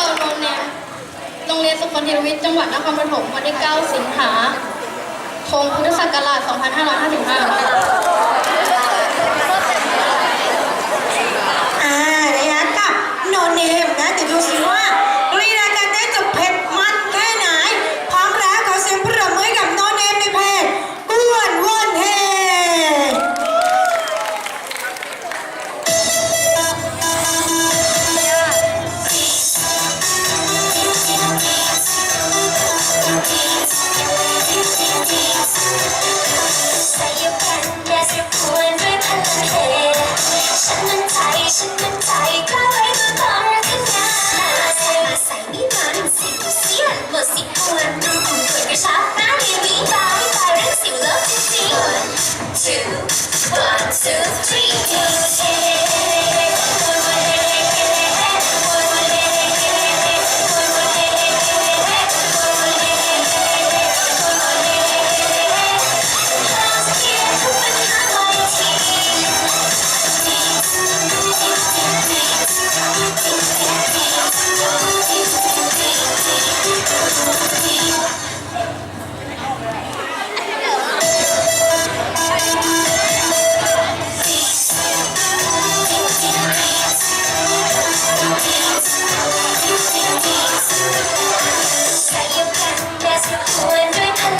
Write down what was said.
าโรงเรียนโรงเรียนสุขนทรวิทย์จังหวัดนครปฐมวันที่ 9 สิงหาคมพุทธศักราช 2555